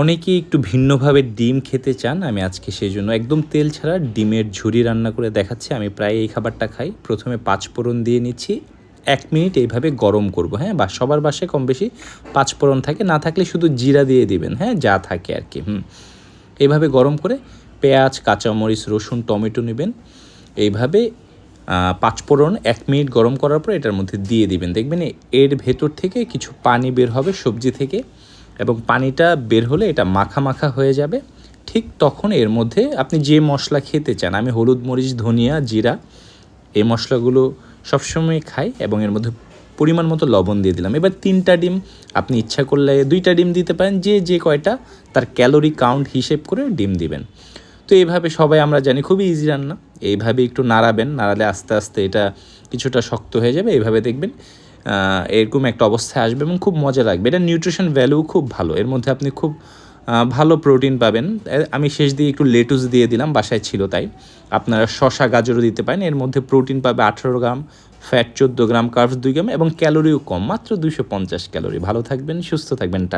অনেকেই একটু ভিন্নভাবে ডিম খেতে চান, আমি আজকে সেই জন্য একদম তেল ছাড়া ডিমের ঝুড়ি রান্না করে দেখাচ্ছি। আমি প্রায় এই খাবারটা খাই। প্রথমে পাঁচ ফোড়ন দিয়ে নিচ্ছি। এক মিনিট এইভাবে গরম করব হ্যাঁ? বা সবার বাসায় কম বেশি পাঁচ ফোড়ন থাকে, না থাকলে শুধু জিরা দিয়ে দিবেন হ্যাঁ? যা থাকে আর কি, হুম। এইভাবে গরম করে পেঁয়াজ, কাঁচামরিচ, রসুন, টমেটো নেবেন। এইভাবে পাঁচফোড়ন এক মিনিট গরম করার পর এটার মধ্যে দিয়ে দিবেন। দেখবেন এর ভেতর থেকে কিছু পানি বের হবে সবজি থেকে। এবং পানিটা বের হলে এটা মাখা মাখা হয়ে যাবে। ঠিক তখন এর মধ্যে আপনি যে মশলা খেতে চান, আমি হলুদ, মরিচ, ধনিয়া, জিরা, এই মশলাগুলো সবসময় খাই এবং এর মধ্যে পরিমাণ মতো লবণ দিয়ে দিলাম। এবার তিনটা ডিম আপনি ইচ্ছা করলে দুইটা ডিম দিতে পারেন, যে যে কয়টা তার ক্যালোরি কাউন্ট হিসেব করে ডিম দিবেন। তো এইভাবে সবাই আমরা জানি খুবই ইজি রান্না। এইভাবে একটু নাড়াবেন, নাড়ালে আস্তে আস্তে এটা কিছুটা শক্ত হয়ে যাবে। এইভাবে দেখবেন এরকম একটা অবস্থায় আসবে এবং খুব মজা লাগবে। এটা নিউট্রিশন ভ্যালু খুব ভালো। এর মধ্যে আপনি খুব ভালো প্রোটিন পাবেন। আমি শেষ দিয়ে একটু লেটুস দিয়ে দিলাম, বাসায় ছিল তাই। আপনারা শশা গাজরও দিতে পারেন। এর মধ্যে প্রোটিন পাবে আঠেরো গ্রাম ফ্যাট চোদ্দ গ্রাম কার্ভস দুই গ্রাম এবং ক্যালোরিও কম, মাত্র দুশো পঞ্চাশ ক্যালোরি ভালো থাকবেন, সুস্থ থাকবেন, টাটা।